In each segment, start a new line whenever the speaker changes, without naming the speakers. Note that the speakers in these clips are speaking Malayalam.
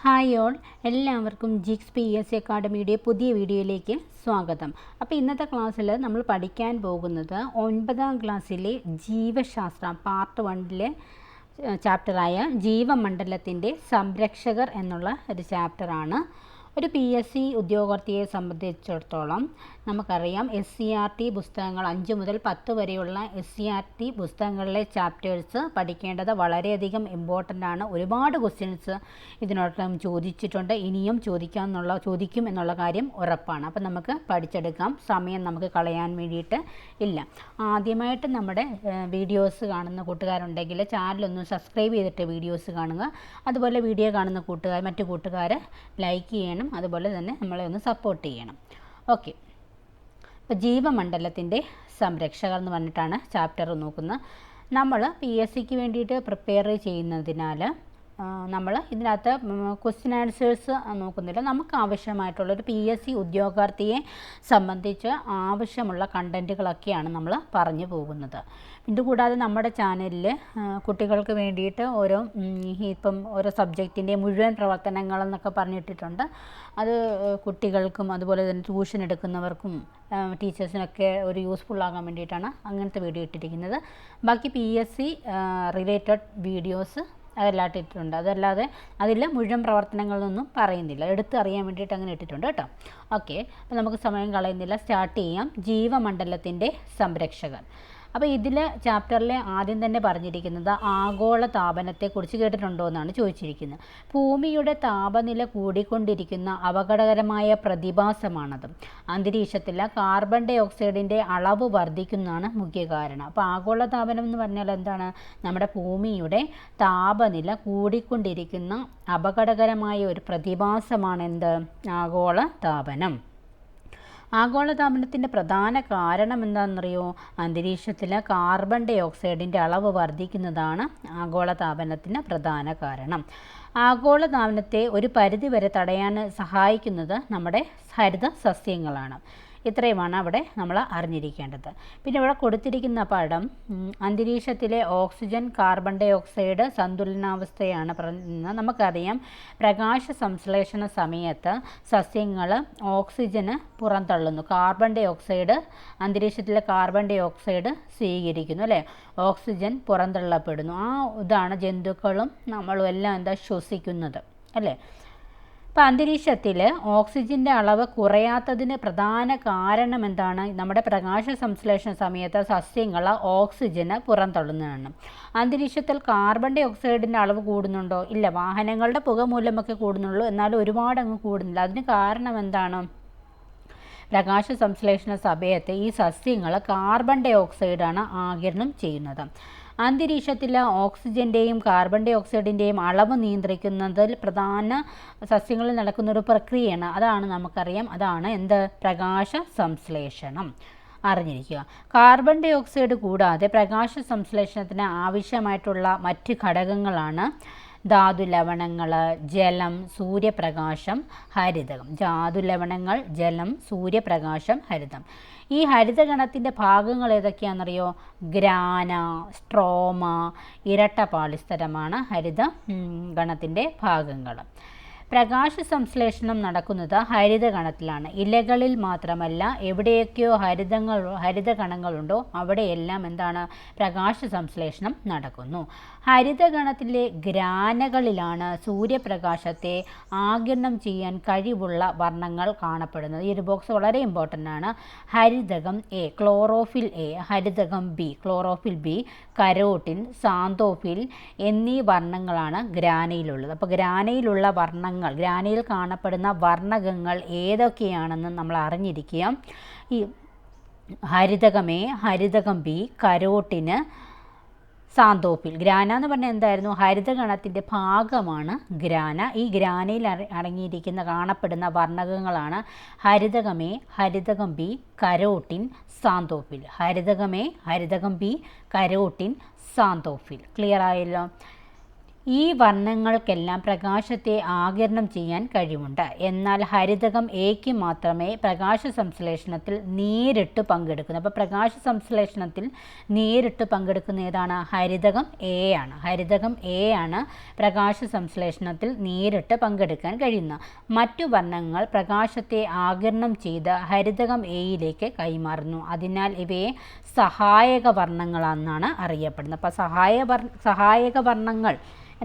ഹായ് ഓൾ എല്ലാവർക്കും ജിക്സ് പി എസ് സി അക്കാഡമിയുടെ പുതിയ വീഡിയോയിലേക്ക് സ്വാഗതം. അപ്പോൾ ഇന്നത്തെ ക്ലാസ്സിൽ നമ്മൾ പഠിക്കാൻ പോകുന്നത് ഒൻപതാം ക്ലാസ്സിലെ ജീവശാസ്ത്രം പാർട്ട് വണ്ണിലെ ചാപ്റ്ററായ ജീവമണ്ഡലത്തിന്റെ സംരക്ഷകർ എന്നുള്ള ഒരു ചാപ്റ്ററാണ് ഒരു പി എസ് സി ഉദ്യോഗാർത്ഥിയെ സംബന്ധിച്ചിടത്തോളം നമുക്കറിയാം എസ് സി ആർ ടി പുസ്തകങ്ങൾ അഞ്ച് മുതൽ പത്ത് വരെയുള്ള എസ് സി ആർ ടി പുസ്തകങ്ങളിലെ ചാപ്റ്റേഴ്സ് പഠിക്കേണ്ടത് വളരെയധികം ഇമ്പോർട്ടന്റ് ആണ്. ഒരുപാട് ക്വസ്റ്റ്യൻസ് ഇതിനോടൊപ്പം ചോദിച്ചിട്ടുണ്ട്. ഇനിയും ചോദിക്കാമെന്നുള്ള ചോദിക്കും എന്നുള്ള കാര്യം ഉറപ്പാണ്. അപ്പം നമുക്ക് പഠിച്ചെടുക്കാം. സമയം നമുക്ക് കളയാൻ വേണ്ടിയിട്ട് ഇല്ല. ആദ്യമായിട്ട് നമ്മുടെ വീഡിയോസ് കാണുന്ന കൂട്ടുകാരുണ്ടെങ്കിൽ ചാനലൊന്ന് സബ്സ്ക്രൈബ് ചെയ്തിട്ട് വീഡിയോസ് കാണുക. അതുപോലെ വീഡിയോ കാണുന്ന കൂട്ടുകാർ മറ്റു കൂട്ടുകാർ ലൈക്ക് ചെയ്യണം. അതുപോലെ തന്നെ നമ്മളെ ഒന്ന് സപ്പോർട്ട് ചെയ്യണം. ഓക്കെ ഇപ്പോൾ ജീവമണ്ഡലത്തിന്റെ സംരക്ഷകർ എന്ന് പറഞ്ഞിട്ടാണ് ചാപ്റ്റർ നോക്കുന്നത്. നമ്മൾ പി എസ് സിക്ക് വേണ്ടിയിട്ട് പ്രിപ്പയർ ചെയ്യുന്നതിനാൽ നമ്മൾ ഇതിനകത്ത് ക്വസ്റ്റ്യൻ ആൻസേഴ്സ് നോക്കുന്നില്ല. നമുക്ക് ആവശ്യമായിട്ടുള്ളൊരു പി എസ് സി ഉദ്യോഗാർത്ഥിയെ സംബന്ധിച്ച് ആവശ്യമുള്ള കണ്ടന്റുകളൊക്കെയാണ് നമ്മൾ പറഞ്ഞു പോകുന്നത്. ഇതുകൂടാതെ നമ്മുടെ ചാനലിൽ കുട്ടികൾക്ക് വേണ്ടിയിട്ട് ഓരോ ഇപ്പം ഓരോ സബ്ജക്റ്റിന്റെ മുഴുവൻ പ്രവർത്തനങ്ങൾ എന്നൊക്കെ പറഞ്ഞിട്ടിട്ടുണ്ട്. അത് കുട്ടികൾക്കും അതുപോലെ തന്നെ ട്യൂഷൻ എടുക്കുന്നവർക്കും ടീച്ചേഴ്സിനൊക്കെ ഒരു യൂസ്ഫുൾ ആകാൻ വേണ്ടിയിട്ടാണ് അങ്ങനത്തെ വീഡിയോ ഇട്ടിരിക്കുന്നത്. ബാക്കി P S C related videos അതെല്ലാം ഇട്ടിട്ടുണ്ട്. അതല്ലാതെ അതിൽ മുഴുവൻ പ്രവർത്തനങ്ങളൊന്നും പറയുന്നില്ല. എടുത്ത് അറിയാൻ വേണ്ടിയിട്ട് അങ്ങനെ ഇട്ടിട്ടുണ്ട് കേട്ടോ. ഓക്കെ അപ്പോൾ നമുക്ക് സമയം കളയുന്നില്ല. സ്റ്റാർട്ട് ചെയ്യാം. ജീവമണ്ഡലത്തിന്റെ സംരക്ഷകർ അപ്പോൾ ഇതിൽ ചാപ്റ്ററിൽ ആദ്യം തന്നെ പറഞ്ഞിരിക്കുന്നത് ആഗോള താപനത്തെക്കുറിച്ച് കേട്ടിട്ടുണ്ടോ എന്നാണ് ചോദിച്ചിരിക്കുന്നത്. ഭൂമിയുടെ താപനില കൂടിക്കൊണ്ടിരിക്കുന്ന അപകടകരമായ പ്രതിഭാസമാണത്. അന്തരീക്ഷത്തിലെ കാർബൺ ഡൈ ഓക്സൈഡിന്റെ അളവ് വർദ്ധിക്കുന്നതാണ് മുഖ്യ കാരണം. അപ്പോൾ ആഗോള താപനം എന്ന് പറഞ്ഞാൽ എന്താണ്? നമ്മുടെ ഭൂമിയുടെ താപനില കൂടിക്കൊണ്ടിരിക്കുന്ന അപകടകരമായ ഒരു പ്രതിഭാസമാണ് എന്ത് ആഗോള താപനം. ആഗോളതാപനത്തിന്റെ പ്രധാന കാരണം എന്താണെന്നറിയോ അന്തരീക്ഷത്തിൽ കാർബൺ ഡൈ ഓക്സൈഡിന്റെ അളവ് വർദ്ധിക്കുന്നതാണ് ആഗോളതാപനത്തിന് പ്രധാന കാരണം. ആഗോളതാപനത്തെ ഒരു പരിധിവരെ തടയാൻ സഹായിക്കുന്നത് നമ്മുടെ ഹരിത സസ്യങ്ങളാണ് ഇത്രയുമാണ് അവിടെ നമ്മൾ അറിഞ്ഞിരിക്കേണ്ടത്. പിന്നെ ഇവിടെ കൊടുത്തിരിക്കുന്ന പടം അന്തരീക്ഷത്തിലെ ഓക്സിജൻ കാർബൺ ഡൈ ഓക്സൈഡ് സന്തുലനാവസ്ഥയാണ് നമുക്കറിയാം. പ്രകാശ സംശ്ലേഷണ സമയത്ത് സസ്യങ്ങൾ ഓക്സിജന് പുറന്തള്ളുന്നു. കാർബൺ ഡൈ ഓക്സൈഡ് അന്തരീക്ഷത്തിലെ കാർബൺ ഡൈ ഓക്സൈഡ് സ്വീകരിക്കുന്നു അല്ലേ? ഓക്സിജൻ പുറന്തള്ളപ്പെടുന്നു. ആ ഇതാണ് ജന്തുക്കളും നമ്മളും എല്ലാം എന്താ ശ്വസിക്കുന്നത് അല്ലേ? അപ്പോൾ അന്തരീക്ഷത്തിൽ ഓക്സിജന്റെ അളവ് കുറയാത്തതിന് പ്രധാന കാരണം എന്താണ് നമ്മുടെ പ്രകാശ സംശ്ലേഷണ സമയത്ത് സസ്യങ്ങൾ ഓക്സിജന് പുറന്തള്ളുന്നതാണ്. അന്തരീക്ഷത്തിൽ കാർബൺ ഡൈ ഓക്സൈഡിന്റെ അളവ് കൂടുന്നുണ്ടോ? ഇല്ല വാഹനങ്ങളുടെ പുക മൂലമൊക്കെ കൂടുന്നുള്ളൂ. എന്നാൽ ഒരുപാട് അങ്ങ് കൂടുന്നില്ല. അതിന് കാരണം എന്താണ് പ്രകാശ സംശ്ലേഷണ സമയത്ത് ഈ സസ്യങ്ങൾ കാർബൺ ഡൈ ഓക്സൈഡാണ് ആകിരണം ചെയ്യുന്നത്. അന്തരീക്ഷത്തിലെ ഓക്സിജന്റെയും കാർബൺ ഡൈ ഓക്സൈഡിന്റെയും അളവ് നിയന്ത്രിക്കുന്നതിൽ പ്രധാന സസ്യങ്ങളിൽ നടക്കുന്ന ഒരു പ്രക്രിയയാണ്. അതാണ് നമുക്കറിയാം. അതാണ് എന്ത്? പ്രകാശ സംശ്ലേഷണം. അറിഞ്ഞിരിക്കുക. കാർബൺ ഡൈ ഓക്സൈഡ് കൂടാതെ പ്രകാശ സംശ്ലേഷണത്തിന് ആവശ്യമായിട്ടുള്ള മറ്റ് ഘടകങ്ങളാണ് ധാതു ലവണങ്ങൾ ജലം സൂര്യപ്രകാശം ഹരിതകം. ധാതു ലവണങ്ങൾ ജലം സൂര്യപ്രകാശം ഹരിതം ഈ ഹരിതഗണത്തിന്റെ ഭാഗങ്ങൾ ഏതൊക്കെയാണെന്നറിയോ? ഗ്രാന സ്ട്രോമ ഇരട്ട പാളിസ്ഥലമാണ് ഹരിത ഗണത്തിന്റെ ഭാഗങ്ങൾ. പ്രകാശ സംശ്ലേഷണം നടക്കുന്നത് ഹരിതഗണത്തിലാണ്. ഇലകളിൽ മാത്രമല്ല എവിടെയൊക്കെയോ ഹരിതങ്ങൾ ഹരിതകണങ്ങളുണ്ടോ അവിടെയെല്ലാം എന്താണ്? പ്രകാശ സംശ്ലേഷണം നടക്കുന്നു. ഹരിതഗണത്തിലെ ഗ്രാനകളിലാണ് സൂര്യപ്രകാശത്തെ ആകിരണം ചെയ്യാൻ കഴിവുള്ള വർണങ്ങൾ കാണപ്പെടുന്നത്. ഈ ഒരു ബോക്സ് വളരെ ഇമ്പോർട്ടന്റ് ആണ്. ഹരിതകം A chlorophyll A ഹരിതകം B chlorophyll B carotene xanthophyll എന്നീ വർണങ്ങളാണ് ഗ്രാനയിലുള്ളത്. അപ്പോൾ ഗ്രാനയിലുള്ള വർണങ്ങൾ ഗ്രാനയിൽ കാണപ്പെടുന്ന വർണകങ്ങൾ ഏതൊക്കെയാണെന്ന് നമ്മൾ അറിഞ്ഞിരിക്കുക. ഈ ഹരിതകമേ ഹരിതകം ബി കരോട്ടിന് സാന്തോപ്പിൽ. ഗ്രാന എന്ന് പറഞ്ഞാൽ എന്തായിരുന്നു? ഹരിതഗണത്തിന്റെ ഭാഗമാണ് ഗ്രാന. ഈ ഗ്രാനയിൽ അടങ്ങിയിരിക്കുന്ന കാണപ്പെടുന്ന വർണകങ്ങളാണ് ഹരിതകമേ ഹരിതകമ്പി കരോട്ടിൻ സാന്തോപ്പിൽ. ഹരിതകമേ ഹരിതകമ്പി കരോട്ടിൻ സാന്തോഫിൽ ക്ലിയർ ആയല്ലോ? ഈ വർണങ്ങൾക്കെല്ലാം പ്രകാശത്തെ ആകിരണം ചെയ്യാൻ കഴിവുണ്ട്. എന്നാൽ ഹരിതകം എക്ക് മാത്രമേ പ്രകാശ സംശ്ലേഷണത്തിൽ നേരിട്ട് പങ്കെടുക്കുന്നു. അപ്പോൾ പ്രകാശ സംശ്ലേഷണത്തിൽ നേരിട്ട് പങ്കെടുക്കുന്ന ഏതാണ്? ഹരിതകം എ ആണ്. ഹരിതകം എ ആണ് പ്രകാശ സംശ്ലേഷണത്തിൽ നേരിട്ട് പങ്കെടുക്കാൻ കഴിയുന്ന മറ്റു വർണങ്ങൾ പ്രകാശത്തെ ആകിരണം ചെയ്ത് ഹരിതകം എയിലേക്ക് കൈമാറുന്നു. അതിനാൽ ഇവയെ സഹായക വർണങ്ങളാണെന്നാണ് അറിയപ്പെടുന്നത്. അപ്പോൾ സഹായ സഹായക വർണങ്ങൾ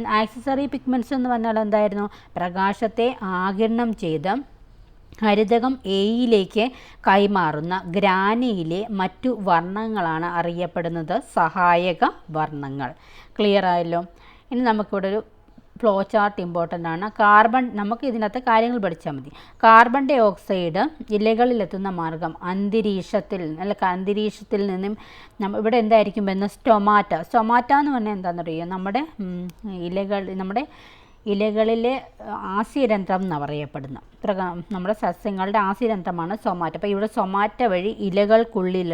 ആക്സസറി പിഗ്മെന്റ്സ് എന്ന് പറഞ്ഞാൽ എന്തായിരുന്നു? പ്രകാശത്തെ ആകിരണം ചെയ്ത് ഹരിതകം എയിലേക്ക് കൈമാറുന്ന ഗ്രാനിയിലെ മറ്റു വർണങ്ങളാണ് അറിയപ്പെടുന്നത്. സഹായക വർണങ്ങൾ. ക്ലിയർ ആയല്ലോ? ഇനി നമുക്കിവിടെ ഒരു ഫ്ലോ ചാർട്ട് ഇമ്പോർട്ടന്റ് ആണ്. കാർബൺ നമുക്ക് ഇതിനകത്ത് കാര്യങ്ങൾ പഠിച്ചാൽ മതി. കാർബൺ ഡൈ ഓക്സൈഡ് ഇലകളിലെത്തുന്ന മാർഗം അന്തരീക്ഷത്തിൽ അല്ല അന്തരീക്ഷത്തിൽ നിന്നും ഇവിടെ എന്തായിരിക്കും വരുന്ന സ്റ്റൊമാറ്റ സ്റ്റൊമാറ്റ എന്ന് പറഞ്ഞാൽ എന്താണെന്ന് പറയുക നമ്മുടെ ഇലകൾ നമ്മുടെ ഇലകളിലെ ആസ്യരന്ധ്രം എന്ന് ഇത്ര നമ്മുടെ സസ്യങ്ങളുടെ ആസ്യരന്ധ്രമാണ് സൊമാറ്റ അപ്പോൾ ഇവിടെ സൊമാറ്റ വഴി ഇലകൾക്കുള്ളിൽ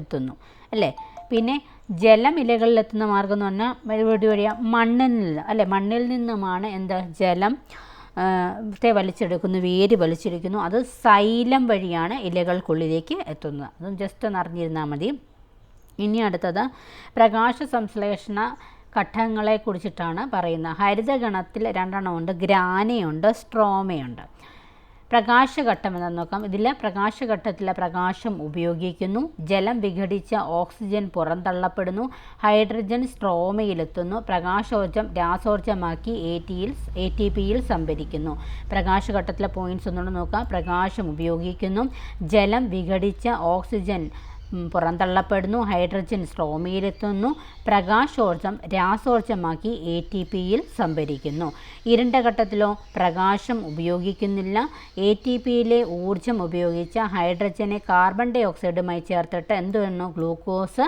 എത്തുന്നു. അല്ലേ? പിന്നെ ജലം എത്തുന്ന മാർഗം എന്ന് പറഞ്ഞാൽ ഇവിടെ വഴിയാ മണ്ണിൽ നിന്ന് അല്ലെ? മണ്ണിൽ നിന്നുമാണ് എന്താ ജലം ത്തെ വലിച്ചെടുക്കുന്നു വേര് വലിച്ചെടുക്കുന്നു. അത് സൈലം വഴിയാണ് ഇലകൾക്കുള്ളിലേക്ക് എത്തുന്നത്. അതും ജസ്റ്റ് ഒന്ന് അറിഞ്ഞിരുന്നാൽ മതി. ഇനി അടുത്തത് പ്രകാശ സംശ്ലേഷണ ഘട്ടങ്ങളെ കുറിച്ചിട്ടാണ് പറയുന്നത്. ഹരിതഗണത്തിൽ രണ്ടെണ്ണമുണ്ട് ഗ്രാനയുണ്ട് സ്ട്രോമയുണ്ട്. പ്രകാശഘട്ടം എന്താണെന്ന് നോക്കാം. ഇതിൽ പ്രകാശഘട്ടത്തിലെ പ്രകാശം ഉപയോഗിക്കുന്നു. ജലം വിഘടിച്ച ഓക്സിജൻ പുറന്തള്ളപ്പെടുന്നു. ഹൈഡ്രജൻ സ്ട്രോമയിലെത്തുന്നു. പ്രകാശോർജം രാസോർജമാക്കി എ ടിയിൽ എ ടി പിയിൽ സംഭരിക്കുന്നു. പ്രകാശഘട്ടത്തിലെ പോയിന്റ്സ് ഒന്നുകൂടെ നോക്കാം. പ്രകാശം ഉപയോഗിക്കുന്നു. ജലം വിഘടിച്ച ഓക്സിജൻ പുറന്തള്ളപ്പെടുന്നു ഹൈഡ്രജൻ സ്ട്രോമിയിലെത്തുന്നു. പ്രകാശോർജം രാസോർജമാക്കി എ ടി പിയിൽ സംഭരിക്കുന്നു. ഇരുണ്ട ഘട്ടത്തിലോ പ്രകാശം ഉപയോഗിക്കുന്നില്ല. എ ടി പിയിലെ ഊർജം ഉപയോഗിച്ച ഹൈഡ്രജനെ കാർബൺ ഡൈ ഓക്സൈഡുമായി ചേർത്തിട്ട് എന്തുവന്നു ഗ്ലൂക്കോസ്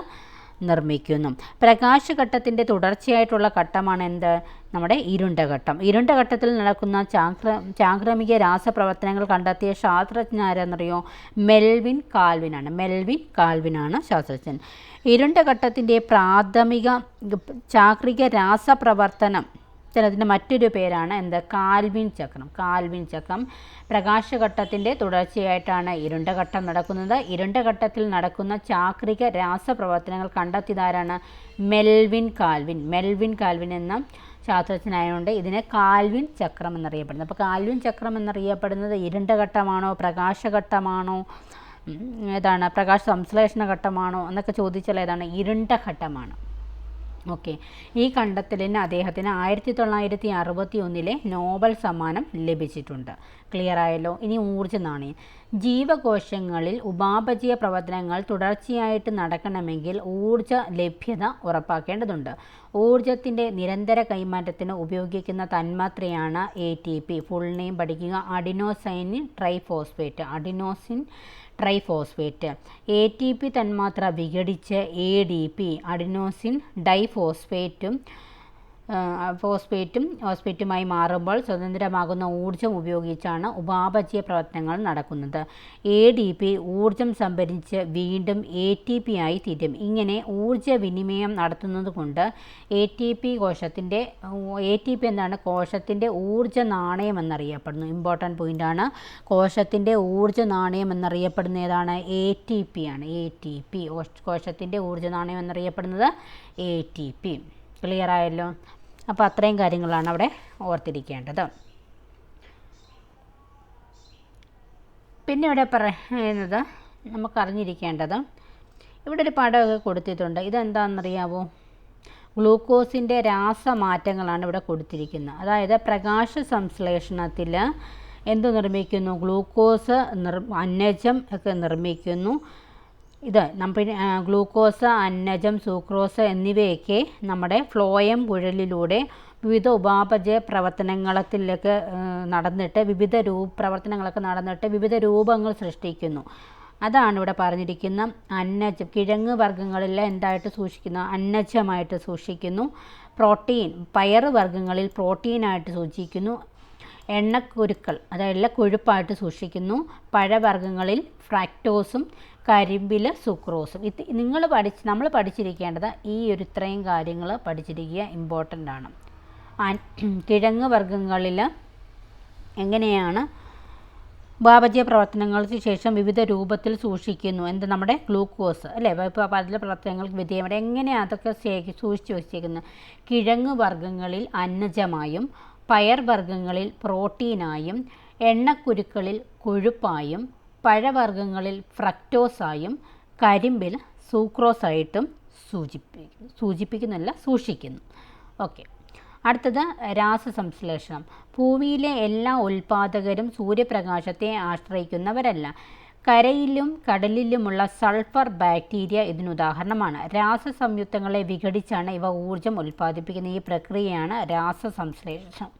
നിർമ്മിക്കുന്നു. പ്രകാശഘട്ടത്തിന്റെ തുടർച്ചയായിട്ടുള്ള ഘട്ടമാണ് എന്ത്? നമ്മുടെ ഇരുണ്ട ഘട്ടം ഇരുണ്ട ഘട്ടത്തിൽ നടക്കുന്ന ചാക്ര ചാക്രമിക രാസപ്രവർത്തനങ്ങൾ കണ്ടെത്തിയ ശാസ്ത്രജ്ഞരെന്നറിയോ മെൽവിൻ കാൽവിനാണ്. മെൽവിൻ കാൽവിനാണ് ശാസ്ത്രജ്ഞൻ. ഇരുണ്ട ഘട്ടത്തിന്റെ പ്രാഥമിക ചാക്രിക രാസപ്രവർത്തനം ചിലതിന്റെ മറ്റൊരു പേരാണ് എന്ത്? കാൽവിൻ ചക്രം. കാൽവിൻ ചക്രം പ്രകാശഘട്ടത്തിന്റെ തുടർച്ചയായിട്ടാണ് ഇരുണ്ട ഘട്ടം നടക്കുന്നത്. ഇരുണ്ട ഘട്ടത്തിൽ നടക്കുന്ന ചാക്രിക രാസപ്രവർത്തനങ്ങൾ കണ്ടെത്തിയതാരാണ്? Melvin Calvin. മെൽവിൻ കാൽവിൻ എന്ന ശാസ്ത്രജ്ഞനായതുകൊണ്ട് ഇതിനെ കാൽവിൻ ചക്രം എന്നറിയപ്പെടുന്നത് അപ്പോൾ കാൽവിൻ ചക്രം എന്നറിയപ്പെടുന്നത് ഇരുണ്ട ഘട്ടമാണോ പ്രകാശഘട്ടമാണോ ഏതാണ്? പ്രകാശ സംശ്ലേഷണ ഘട്ടമാണോ എന്നൊക്കെ ചോദിച്ചാൽ ഏതാണ്? ഇരുണ്ട ഘട്ടമാണ് ഓക്കെ. ഈ കണ്ടെത്തലിന് അദ്ദേഹത്തിന് ആയിരത്തി തൊള്ളായിരത്തി അറുപത്തി ഒന്നിലെ നോബൽ സമ്മാനം ലഭിച്ചിട്ടുണ്ട്. ക്ലിയർ ആയല്ലോ? ഇനി ഊർജ നാണയം ജീവകോശങ്ങളിൽ ഉപാപചയ പ്രവർത്തനങ്ങൾ തുടർച്ചയായിട്ട് നടക്കണമെങ്കിൽ ഊർജ ലഭ്യത ഉറപ്പാക്കേണ്ടതുണ്ട്. ഊർജത്തിന്റെ നിരന്തര കൈമാറ്റത്തിന് ഉപയോഗിക്കുന്ന തന്മാത്രയാണ് A T P full name പഠിക്കുക. Adenosine triphosphate adenosine triphosphate A T P തന്മാത്ര വിഘടിച്ച് എ ഡി പി അഡിനോസിൻ ഡൈഫോസ്ഫേറ്റും ഫോസ്ഫേറ്റും ഫോസ്ഫേറ്റുമായി മാറുമ്പോൾ സ്വതന്ത്രമാകുന്ന ഊർജം ഉപയോഗിച്ചാണ് ഉപാപചയ പ്രവർത്തനങ്ങൾ നടക്കുന്നത്. എ ഡി പി ഊർജം സംഭരിച്ച് വീണ്ടും എ ടി പി ആയി തീരും. ഇങ്ങനെ ഊർജ വിനിമയം നടത്തുന്നത് കൊണ്ട് എ ടി പി കോശത്തിന്റെ എ ടി പി എന്താണ്? കോശത്തിന്റെ ഊർജ നാണയം എന്നറിയപ്പെടുന്നു ഇമ്പോർട്ടന്റ് പോയിന്റാണ് കോശത്തിന്റെ ഊർജ നാണയം എന്നറിയപ്പെടുന്ന ഏതാണ്? എ ടി പി ആണ്. എ ടി പി കോശത്തിന്റെ ഊർജ നാണയം എന്നറിയപ്പെടുന്നത് എ ടി പി ക്ലിയർ ആയല്ലോ? അപ്പോൾ അത്രയും കാര്യങ്ങളാണ് അവിടെ ഓർത്തിരിക്കേണ്ടത്. പിന്നെ ഇവിടെ പറയുന്നത് നമുക്കറിഞ്ഞിരിക്കേണ്ടത് ഇവിടെ ഒരു പടമൊക്കെ കൊടുത്തിട്ടുണ്ട്. ഇതെന്താണെന്നറിയാവോ? ഗ്ലൂക്കോസിന്റെ രാസമാറ്റങ്ങളാണ് ഇവിടെ കൊടുത്തിരിക്കുന്നത്. അതായത് പ്രകാശ സംശ്ലേഷണത്തിൽ എന്ത് നിർമ്മിക്കുന്നു? ഗ്ലൂക്കോസ് നിർ അന്നജം ഒക്കെ നിർമ്മിക്കുന്നു. ഇത് നമ്മൾ ഗ്ലൂക്കോസ് അന്നജം സൂക്രോസ് എന്നിവയൊക്കെ നമ്മുടെ ഫ്ലോയം കുഴലിലൂടെ വിവിധ ഉപാപചയ പ്രവർത്തനങ്ങളത്തിലൊക്കെ നടന്നിട്ട് വിവിധ രൂ പ്രവർത്തനങ്ങളൊക്കെ നടന്നിട്ട് വിവിധ രൂപങ്ങൾ സൃഷ്ടിക്കുന്നു. അതാണ് ഇവിടെ പറഞ്ഞിരിക്കുന്ന അന്നജം. കിഴങ്ങ് വർഗങ്ങളിൽ എന്തായിട്ട് സൂക്ഷിക്കുന്നു? അന്നജമായിട്ട് സൂക്ഷിക്കുന്നു. പ്രോട്ടീൻ പയർ വർഗങ്ങളിൽ പ്രോട്ടീനായിട്ട് സൂക്ഷിക്കുന്നു എണ്ണക്കുരുക്കൾ അതായത് കൊഴുപ്പായിട്ട് സൂക്ഷിക്കുന്നു. പഴവർഗങ്ങളിൽ ഫ്രാക്ടോസും കരിമ്പിൽ സുക്രോസും. ഇത് നിങ്ങൾ പഠിച്ച് നമ്മൾ പഠിച്ചിരിക്കേണ്ടത് ഈ ഒരു ഇത്രയും കാര്യങ്ങൾ പഠിച്ചിരിക്കുക ഇമ്പോർട്ടന്റ് ആണ്. കിഴങ്ങ് വർഗങ്ങളിൽ എങ്ങനെയാണ് ഉപാപചയ പ്രവർത്തനങ്ങൾക്ക് ശേഷം വിവിധ രൂപത്തിൽ സൂക്ഷിക്കുന്നു. എന്ത്? നമ്മുടെ ഗ്ലൂക്കോസ് അല്ലേ? ഇപ്പോൾ പല പ്രവർത്തനങ്ങൾക്ക് വിധേയമായി എങ്ങനെയാണ് അതൊക്കെ സൂക്ഷിച്ച് വെച്ചിരിക്കുന്നത് കിഴങ്ങ് വർഗങ്ങളിൽ അന്നജമായും പയർ വർഗങ്ങളിൽ പ്രോട്ടീനായും എണ്ണക്കുരുക്കളിൽ കൊഴുപ്പായും പഴവർഗങ്ങളിൽ ഫ്രക്ടോസായും കരിമ്പിൽ സൂക്രോസായിട്ടും സൂചിപ്പി സൂചിപ്പിക്കുന്നില്ല സൂക്ഷിക്കുന്നു. ഓക്കെ. അടുത്തത് രാസസംശ്ലേഷണം. ഭൂമിയിലെ എല്ലാ ഉൽപാദകരും സൂര്യപ്രകാശത്തെ ആശ്രയിക്കുന്നവരല്ല. കരയിലും കടലിലുമുള്ള സൾഫർ ബാക്ടീരിയ ഇതിനുദാഹരണമാണ് രാസസംയുക്തങ്ങളെ വിഘടിച്ചാണ് ഇവ ഊർജം ഉൽപ്പാദിപ്പിക്കുന്ന ഈ പ്രക്രിയയാണ് രാസസംശ്ലേഷണം.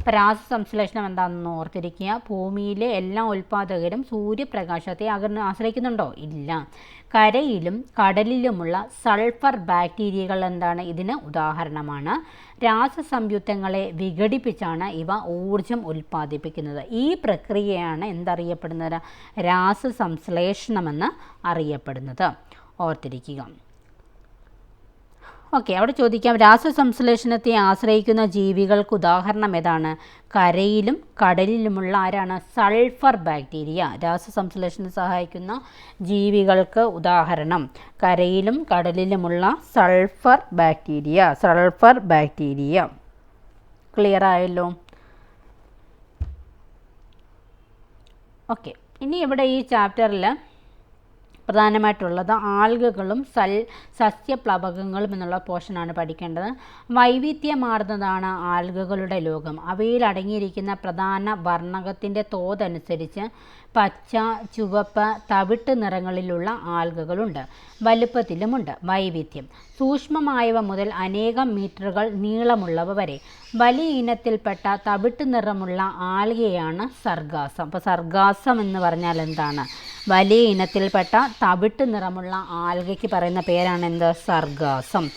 അപ്പോൾ രാസസംശ്ലേഷണം എന്താണെന്ന് ഓർത്തിരിക്കുക. ഭൂമിയിലെ എല്ലാ ഉൽപ്പാദകരും സൂര്യപ്രകാശത്തെ അകർന്ന് ആശ്രയിക്കുന്നുണ്ടോ? ഇല്ല. കരയിലും കടലിലുമുള്ള സൾഫർ ബാക്ടീരിയകൾ എന്താണ്? ഇതിന് ഉദാഹരണമാണ്. രാസസംയുക്തങ്ങളെ വിഘടിപ്പിച്ചാണ് ഇവ ഊർജം ഉൽപ്പാദിപ്പിക്കുന്നത് ഈ പ്രക്രിയയാണ് എന്തറിയപ്പെടുന്നത്? രാസസംശ്ലേഷണമെന്ന് അറിയപ്പെടുന്നത്. ഓർത്തിരിക്കുക. ഓക്കെ അവിടെ ചോദിക്കാം. രാസസംശ്ലേഷണത്തെ ആശ്രയിക്കുന്ന ജീവികൾക്ക് ഉദാഹരണം ഏതാണ്? കരയിലും കടലിലുമുള്ള ആരാണ്? Sulphur bacteria. രാസസംശ്ലേഷണത്തെ സഹായിക്കുന്ന ജീവികൾക്ക് ഉദാഹരണം. കരയിലും കടലിലുമുള്ള sulphur bacteria. Sulphur bacteria. Clear ആയല്ലോ? ഓക്കെ ഇനി ഇവിടെ ഈ ചാപ്റ്ററിൽ പ്രധാനമായിട്ടുള്ളത് ആൽഗകളും സൽ സസ്യപ്ലവകങ്ങളും എന്നുള്ള പോഷനാണ് പഠിക്കേണ്ടത്. വൈവിധ്യമാർന്നതാണ് ആൽഗകളുടെ ലോകം. അവയിൽ അടങ്ങിയിരിക്കുന്ന പ്രധാന വർണകത്തിന്റെ തോതനുസരിച്ച് പച്ച ചുവപ്പ് തവിട്ട് നിറങ്ങളിലുള്ള ആൽഗകളുണ്ട്. വലുപ്പത്തിലുമുണ്ട്. വൈവിധ്യം. സൂക്ഷ്മമായവ മുതൽ അനേകം മീറ്ററുകൾ നീളമുള്ളവ വരെ. വലിയ ഇനത്തിൽപ്പെട്ട തവിട്ട് നിറമുള്ള ആൽഗയാണ് സർഗാസം. അപ്പോൾ സർഗാസം എന്ന് പറഞ്ഞാൽ എന്താണ്? വലിയ ഇനത്തിൽപ്പെട്ട തവിട്ട് നിറമുള്ള ആൽഗയ്ക്ക് പറയുന്ന പേരാണ് എന്ത്? സർഗാസം.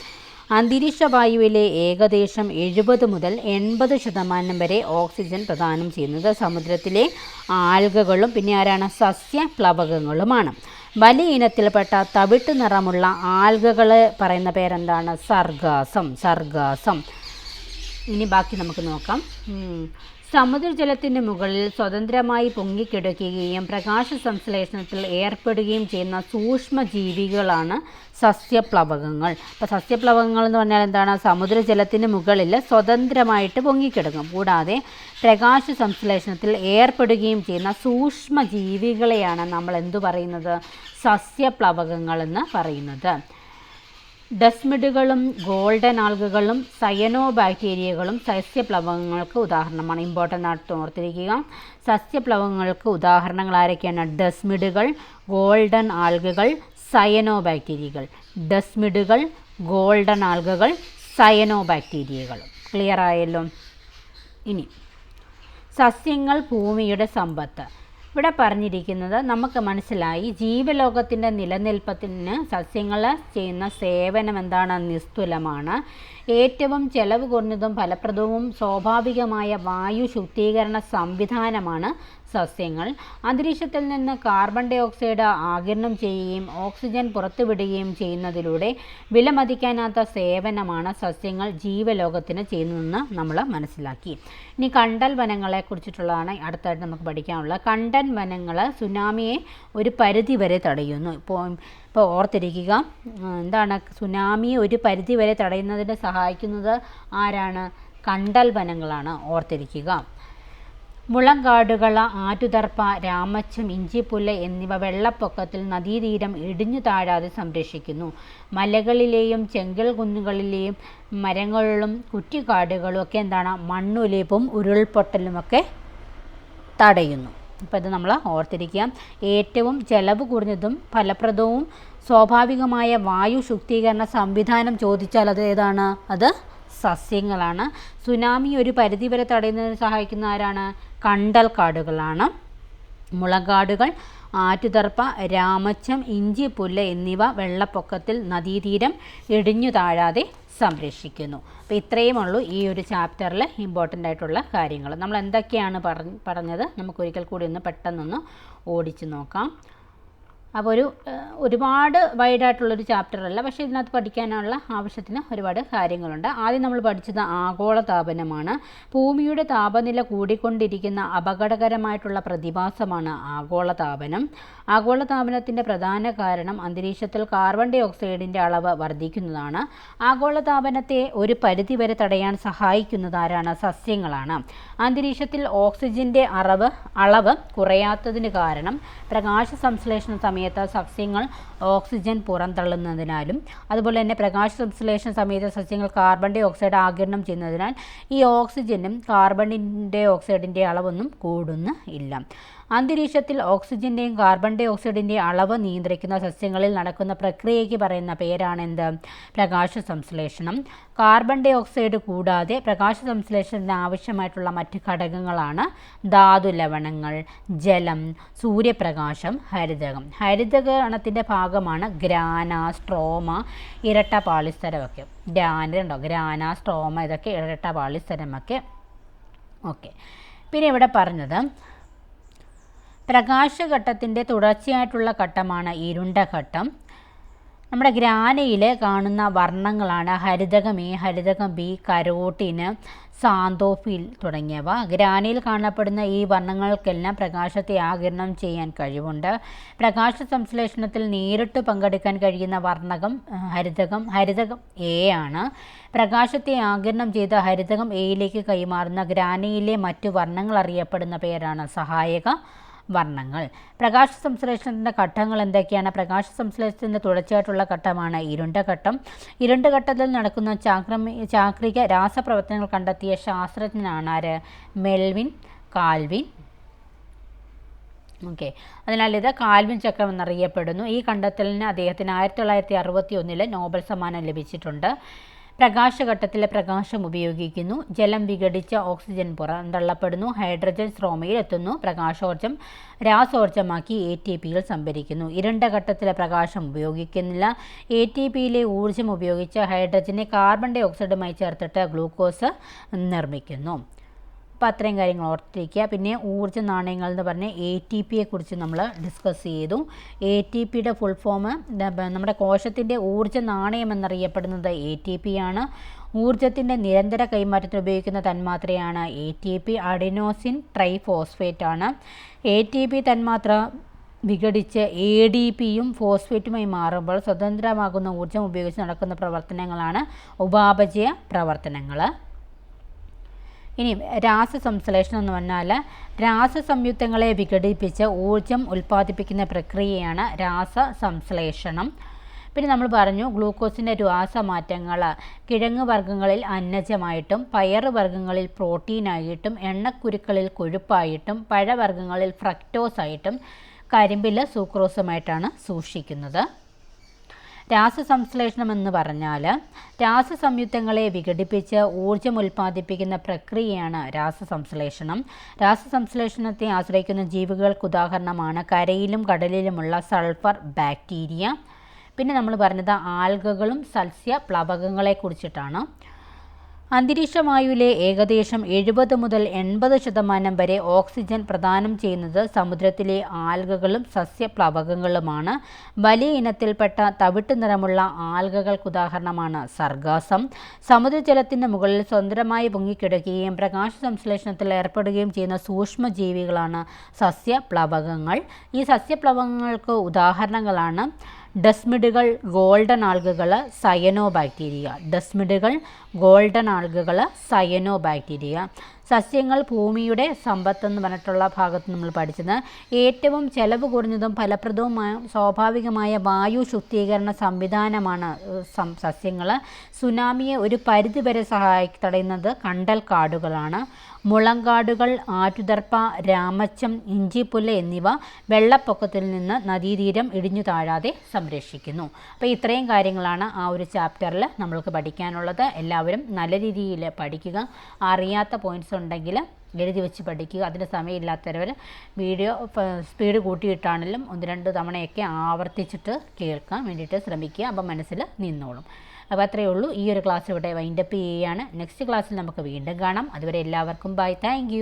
അന്തരീക്ഷ വായുവിലെ ഏകദേശം എഴുപത് മുതൽ എൺപത് ശതമാനം വരെ ഓക്സിജൻ പ്രദാനം ചെയ്യുന്നത് സമുദ്രത്തിലെ ആൽഗകളും പിന്നെ ആരാണ്? സസ്യ പ്ലവകങ്ങളുമാണ് വലിയ ഇനത്തിൽപ്പെട്ട തവിട്ട് നിറമുള്ള ആൽഗകൾ പറയുന്ന പേരെന്താണ്? സർഗാസം. സർഗാസം. ഇനി ബാക്കി നമുക്ക് നോക്കാം. സമുദ്രജലത്തിന് മുകളിൽ സ്വതന്ത്രമായി പൊങ്ങിക്കിടക്കുകയും പ്രകാശ സംശ്ലേഷണത്തിൽ ഏർപ്പെടുകയും ചെയ്യുന്ന സൂക്ഷ്മജീവികളാണ് സസ്യപ്ലവകങ്ങൾ. അപ്പോൾ സസ്യപ്ലവകങ്ങൾ എന്ന് പറഞ്ഞാൽ എന്താണ്? സമുദ്രജലത്തിന് മുകളിൽ സ്വതന്ത്രമായിട്ട് പൊങ്ങിക്കിടക്കും. കൂടാതെ പ്രകാശ സംശ്ലേഷണത്തിൽ ഏർപ്പെടുകയും ചെയ്യുന്ന സൂക്ഷ്മജീവികളെയാണ് നമ്മൾ എന്തു പറയുന്നത്? സസ്യപ്ലവകങ്ങൾ എന്ന് പറയുന്നത്. ഡസ്മിഡുകളും ഗോൾഡൻ ആൽഗകളും സയനോ ബാക്ടീരിയകളും സസ്യപ്ലവങ്ങൾക്ക് ഉദാഹരണമാണ്. ഇമ്പോർട്ടന്റ് ആയിട്ട് ഓർത്തിരിക്കുക. സസ്യപ്ലവങ്ങൾക്ക് ഉദാഹരണങ്ങൾ ആരൊക്കെയാണ്? ഡസ്മിഡുകൾ ഗോൾഡൻ ആൽഗകൾ സയനോ ബാക്ടീരിയകൾ ഡസ്മിഡുകൾ ഗോൾഡൻ ആൽഗകൾ സയനോ ബാക്ടീരിയകൾ ക്ലിയർ ആയല്ലോ? ഇനി സസ്യങ്ങൾ ഭൂമിയുടെ സമ്പത്ത്. ഇവിടെ പറഞ്ഞിരിക്കുന്നത് നമുക്ക് മനസ്സിലായി ജീവലോകത്തിന്റെ നിലനിൽപ്പത്തിന് സസ്യങ്ങൾ ചെയ്യുന്ന സേവനം എന്താണ്? നിസ്തുലമാണ്. ഏറ്റവും ചെലവ് കുറഞ്ഞതും ഫലപ്രദവും സ്വാഭാവികമായ വായു ശുദ്ധീകരണ സംവിധാനമാണ് സസ്യങ്ങൾ അന്തരീക്ഷത്തിൽ നിന്ന് കാർബൺ ഡൈ ഓക്സൈഡ് ആകിരണം ചെയ്യുകയും ഓക്സിജൻ പുറത്തുവിടുകയും ചെയ്യുന്നതിലൂടെ വിലമതിക്കാനാത്ത സേവനമാണ് സസ്യങ്ങൾ ജീവലോകത്തിന് ചെയ്യുന്നതെന്ന് നമ്മൾ മനസ്സിലാക്കി. ഇനി കണ്ടൽ വനങ്ങളെ കുറിച്ചിട്ടുള്ളതാണ് അടുത്തായിട്ട് നമുക്ക് പഠിക്കാനുള്ളത്. കണ്ടൽ വനങ്ങൾ സുനാമിയെ ഒരു പരിധി വരെ തടയുന്നു. ഇപ്പോൾ ഇപ്പോൾ ഓർത്തിരിക്കുക എന്താണ് സുനാമിയെ ഒരു പരിധി വരെ തടയുന്നതിന് സഹായിക്കുന്നത് ആരാണ്? കണ്ടൽ വനങ്ങളാണ്. ഓർത്തിരിക്കുക. മുളങ്കാടുകള ആറ്റുതർപ്പ രാമച്ചം ഇഞ്ചിപ്പുല്ല എന്നിവ വെള്ളപ്പൊക്കത്തിൽ നദീതീരം ഇടിഞ്ഞു താഴാതെ സംരക്ഷിക്കുന്നു. മലകളിലെയും ചെങ്കൽ കുന്നുകളിലെയും മരങ്ങളിലും കുറ്റിക്കാടുകളും ഒക്കെ എന്താണ് മണ്ണുലിപ്പും ഉരുൾപൊട്ടലുമൊക്കെ തടയുന്നു. അപ്പോൾ ഇത് നമ്മൾ ഓർത്തിരിക്കുക ഏറ്റവും ചെലവ് കുറഞ്ഞതും ഫലപ്രദവും സ്വാഭാവികമായ വായു ശുദ്ധീകരണ സംവിധാനം ചോദിച്ചാൽ അത് ഏതാണ്? അത് സസ്യങ്ങളാണ്. സുനാമി ഒരു പരിധിവരെ തടയുന്നതിന് സഹായിക്കുന്ന ആരാണ്? കണ്ടൽ കാടുകളാണ് മുളകാടുകൾ ആറ്റുതർപ്പ രാമച്ചം ഇഞ്ചി പുല്ല് എന്നിവ വെള്ളപ്പൊക്കത്തിൽ നദീതീരം ഇടിഞ്ഞു താഴാതെ സംരക്ഷിക്കുന്നു. അപ്പോൾ ഇത്രയും ഉള്ളൂ ഈ ഒരു ചാപ്റ്ററിൽ ഇമ്പോർട്ടന്റ് ആയിട്ടുള്ള കാര്യങ്ങൾ. നമ്മൾ എന്തൊക്കെയാണ് പറഞ്ഞ് പറഞ്ഞത്? നമുക്കൊരിക്കൽ കൂടി ഒന്ന് പെട്ടെന്നൊന്ന് ഓടിച്ചു നോക്കാം. അപ്പോൾ ഒരു ഒരുപാട് വൈഡായിട്ടുള്ളൊരു ചാപ്റ്റർ അല്ല പക്ഷേ ഇതിനകത്ത് പഠിക്കാനുള്ള ആവശ്യത്തിന് ഒരുപാട് കാര്യങ്ങളുണ്ട്. ആദ്യം നമ്മൾ പഠിച്ചത് ആഗോള താപനമാണ്. ഭൂമിയുടെ താപനില കൂടിക്കൊണ്ടിരിക്കുന്ന അപകടകരമായിട്ടുള്ള പ്രതിഭാസമാണ് ആഗോള താപനം. ആഗോള താപനത്തിന്റെ പ്രധാന കാരണം അന്തരീക്ഷത്തിൽ കാർബൺ ഡൈ ഓക്സൈഡിന്റെ അളവ് വർദ്ധിക്കുന്നതാണ്. ആഗോള താപനത്തെ ഒരു പരിധിവരെ തടയാൻ സഹായിക്കുന്നത് ആരാണ് സസ്യങ്ങളാണ്. അന്തരീക്ഷത്തിൽ ഓക്സിജന്റെ അറവ് അളവ് കുറയാത്തതിന് കാരണം പ്രകാശ സംശ്ലേഷണ സമയത്ത് സസ്യങ്ങൾ ഓക്സിജൻ പുറന്തള്ളുന്നതിനാലും അതുപോലെ തന്നെ പ്രകാശ സംശ്ലേഷണ സമയത്ത് സസ്യങ്ങൾ കാർബൺ ഡൈ ഓക്സൈഡ് ആഗിരണം ചെയ്യുന്നതിനാൽ ഈ ഓക്സിജനും കാർബൺ ഡൈ ഓക്സൈഡിന്റെ അളവൊന്നും കൂടുന്ന ഇല്ല. അന്തരീക്ഷത്തിൽ ഓക്സിജന്റെയും കാർബൺ ഡൈ ഓക്സൈഡിന്റെയും അളവ് നിയന്ത്രിക്കുന്ന സസ്യങ്ങളിൽ നടക്കുന്ന പ്രക്രിയയ്ക്ക് പറയുന്ന പേരാണ് എന്ത് പ്രകാശ സംശ്ലേഷണം. കാർബൺ ഡൈ ഓക്സൈഡ് കൂടാതെ പ്രകാശ സംശ്ലേഷണത്തിന് ആവശ്യമായിട്ടുള്ള മറ്റ് ഘടകങ്ങളാണ് ധാതു ലവണങ്ങൾ ജലം സൂര്യപ്രകാശം ഹരിതകം. ഹരിതകണത്തിന്റെ ഭാഗമാണ് ഗ്രാന സ്ട്രോമ ഇരട്ട പാളിസ്തരമൊക്കെ. ഗ്രാന ഉണ്ടോ? ഗ്രാന സ്ട്രോമ ഇതൊക്കെ ഇരട്ട പാളിസ്തരമൊക്കെ. ഓക്കെ. പിന്നെ ഇവിടെ പറഞ്ഞത് പ്രകാശഘട്ടത്തിന്റെ തുടർച്ചയായിട്ടുള്ള ഘട്ടമാണ് ഇരുണ്ട ഘട്ടം. നമ്മുടെ ഗ്രാനയിൽ കാണുന്ന വർണങ്ങളാണ് ഹരിതകം എ ഹരിതകം ബി കരോട്ടിന് സാന്തോഫിൽ തുടങ്ങിയവ. ഗ്രാനയിൽ കാണപ്പെടുന്ന ഈ വർണങ്ങൾക്കെല്ലാം പ്രകാശത്തെ ആകിരണം ചെയ്യാൻ കഴിവുണ്ട്. പ്രകാശ സംശ്ലേഷണത്തിൽ നേരിട്ട് പങ്കെടുക്കാൻ കഴിയുന്ന വർണകം ഹരിതകം ഹരിതകം എ ആണ്. പ്രകാശത്തെ ആകിരണം ചെയ്ത ഹരിതകം എയിലേക്ക് കൈമാറുന്ന ഗ്രാനയിലെ മറ്റു വർണങ്ങൾ അറിയപ്പെടുന്ന പേരാണ് സഹായക വർണങ്ങൾ. പ്രകാശ സംശ്ലേഷണത്തിന്റെ ഘട്ടങ്ങൾ എന്തൊക്കെയാണ്? പ്രകാശ സംശ്ലേഷണത്തിന്റെ തുടർച്ചയായിട്ടുള്ള ഘട്ടമാണ് ഇരുണ്ട ഘട്ടം ഇരുണ്ട ഘട്ടത്തിൽ നടക്കുന്ന ചാക്രമി ചാക്രിക രാസപ്രവർത്തനങ്ങൾ കണ്ടെത്തിയ ശാസ്ത്രജ്ഞനാണ് ആര്? Melvin Calvin. ഓക്കെ. അതിനാൽ ഇത് കാൽവിൻ ചക്രം എന്നറിയപ്പെടുന്നു. ഈ കണ്ടെത്തലിന് അദ്ദേഹത്തിന് ആയിരത്തി തൊള്ളായിരത്തി അറുപത്തി ഒന്നിൽ നോബൽ സമ്മാനം ലഭിച്ചിട്ടുണ്ട്. പ്രകാശഘട്ടത്തിലെ പ്രകാശം ഉപയോഗിക്കുന്നു. ജലം വിഘടിച്ച ഓക്സിജൻ പുറന്തള്ളപ്പെടുന്നു. ഹൈഡ്രജൻ സ്ട്രോമയിൽ എത്തുന്നു പ്രകാശോർജം രാസോർജമാക്കി എ ടി പിയിൽ സംഭരിക്കുന്നു. ഇരുണ്ട ഘട്ടത്തിലെ പ്രകാശം ഉപയോഗിക്കുന്നില്ല. എ ടി പിയിലെ ഊർജം ഉപയോഗിച്ച് ഹൈഡ്രജനെ കാർബൺ ഡൈ ഓക്സൈഡുമായി ചേർത്തിട്ട് ഗ്ലൂക്കോസ് നിർമ്മിക്കുന്നു. അപ്പോൾ അത്രയും കാര്യങ്ങൾ ഓർത്തിരിക്കുക. പിന്നെ ഊർജ നാണയങ്ങൾ എന്ന് പറഞ്ഞ് എ ടി പിയെ കുറിച്ച് നമ്മൾ ഡിസ്കസ് ചെയ്തു. എ ടി പിയുടെ ഫുൾ ഫോം നമ്മുടെ കോശത്തിന്റെ ഊർജ നാണയം എന്നറിയപ്പെടുന്നത് എ ടി പി ആണ്. ഊർജത്തിന്റെ നിരന്തര കൈമാറ്റത്തിന് ഉപയോഗിക്കുന്ന തന്മാത്രയാണ് A T P adenosine triphosphate ആണ്. എ ടി പി തന്മാത്ര വിഘടിച്ച് എ ഡി പിയും ഫോസ്ഫേറ്റുമായി മാറുമ്പോൾ സ്വതന്ത്രമാകുന്ന ഊർജം ഉപയോഗിച്ച് നടക്കുന്ന പ്രവർത്തനങ്ങളാണ് ഉപാപചയ പ്രവർത്തനങ്ങൾ. ഇനി രാസസംശ്ലേഷണം എന്ന് പറഞ്ഞാൽ രാസസംയുക്തങ്ങളെ വിഘടിപ്പിച്ച് ഊർജം ഉൽപ്പാദിപ്പിക്കുന്ന പ്രക്രിയയാണ് രാസസംശ്ലേഷണം. പിന്നെ നമ്മൾ പറഞ്ഞു ഗ്ലൂക്കോസിന്റെ രാസമാറ്റങ്ങൾ കിഴങ്ങ് വർഗങ്ങളിൽ അന്നജമായിട്ടും പയർ വർഗങ്ങളിൽ പ്രോട്ടീനായിട്ടും എണ്ണക്കുരുക്കളിൽ കൊഴുപ്പായിട്ടും പഴവർഗങ്ങളിൽ ഫ്രക്ടോസായിട്ടും കരിമ്പിൽ സൂക്രോസുമായിട്ടാണ് സൂക്ഷിക്കുന്നത്. രാസസംശ്ലേഷണം എന്ന് പറഞ്ഞാൽ രാസസംയുക്തങ്ങളെ വിഘടിപ്പിച്ച് ഊർജം ഉൽപ്പാദിപ്പിക്കുന്ന പ്രക്രിയയാണ് രാസസംശ്ലേഷണം. രാസസംശ്ലേഷണത്തെ ആശ്രയിക്കുന്ന ജീവികൾക്ക് ഉദാഹരണമാണ് കരയിലും കടലിലുമുള്ള സൾഫർ ബാക്ടീരിയ. പിന്നെ നമ്മൾ പറഞ്ഞത് ആൽഗകളും സസ്യ പ്ലവകങ്ങളെ കുറിച്ചിട്ടാണ്. അന്തരീക്ഷ വായുവിലെ ഏകദേശം എഴുപത് മുതൽ എൺപത് ശതമാനം വരെ ഓക്സിജൻ പ്രദാനം ചെയ്യുന്നത് സമുദ്രത്തിലെ ആൽഗകളും സസ്യപ്ലവകങ്ങളുമാണ്. വലിയ ഇനത്തിൽപ്പെട്ട തവിട്ട് നിറമുള്ള ആൽഗകൾക്ക് ഉദാഹരണമാണ് സർഗാസം. സമുദ്രജലത്തിന് മുകളിൽ സ്വതന്ത്രമായി പൊങ്ങിക്കിടക്കുകയും പ്രകാശ സംശ്ലേഷണത്തിൽ ഏർപ്പെടുകയും ചെയ്യുന്ന സൂക്ഷ്മജീവികളാണ് സസ്യപ്ലവകങ്ങൾ. ഈ സസ്യപ്ലവകങ്ങൾക്ക് ഉദാഹരണങ്ങളാണ് ഡസ്മിഡുകൾ ഗോൾഡൻ ആൽഗകൾ സയനോ ബാക്ടീരിയ ഡസ്മിഡുകൾ ഗോൾഡൻ ആൽഗകൾ സയനോ ബാക്ടീരിയ സസ്യങ്ങൾ ഭൂമിയുടെ സമ്പത്ത് എന്ന് പറഞ്ഞിട്ടുള്ള ഭാഗത്ത് നമ്മൾ പഠിച്ചത്. ഏറ്റവും ചെലവ് കുറഞ്ഞതും ഫലപ്രദവുമായ സ്വാഭാവികമായ വായു ശുദ്ധീകരണ സംവിധാനമാണ് സസ്യങ്ങൾ. സുനാമിയെ ഒരു പരിധിവരെ സഹായി തടയുന്നത് കണ്ടൽ കാടുകളാണ്. മുളങ്കാടുകൾ ആറ്റുതർപ്പ രാമച്ചം ഇഞ്ചിപ്പുല്ല് എന്നിവ വെള്ളപ്പൊക്കത്തിൽ നിന്ന് നദീതീരം ഇടിഞ്ഞു താഴാതെ സംരക്ഷിക്കുന്നു. അപ്പോൾ ഇത്രയും കാര്യങ്ങളാണ് ആ ഒരു ചാപ്റ്ററിൽ നമ്മൾക്ക് പഠിക്കാനുള്ളത്. എല്ലാവരും നല്ല രീതിയിൽ പഠിക്കുക. അറിയാത്ത ഉണ്ടെങ്കിൽ എഴുതി വെച്ച് പഠിക്കുക. അതിന് സമയമില്ലാത്തവർ വീഡിയോ സ്പീഡ് കൂട്ടിയിട്ടാണെങ്കിലും ഒന്ന് രണ്ട് തവണയൊക്കെ ആവർത്തിച്ചിട്ട് കേൾക്കാൻ വേണ്ടിയിട്ട് ശ്രമിക്കുക. അപ്പം മനസ്സിൽ നിന്നോളും. അപ്പോൾ അത്രയേ ഉള്ളൂ. ഈ ഒരു ക്ലാസ് ഇവിടെ വൈൻഡപ്പ് ചെയ്യുകയാണ്. നെക്സ്റ്റ് ക്ലാസ്സിൽ നമുക്ക് വീണ്ടും കാണാം. അതുവരെ എല്ലാവർക്കും ബൈ താങ്ക്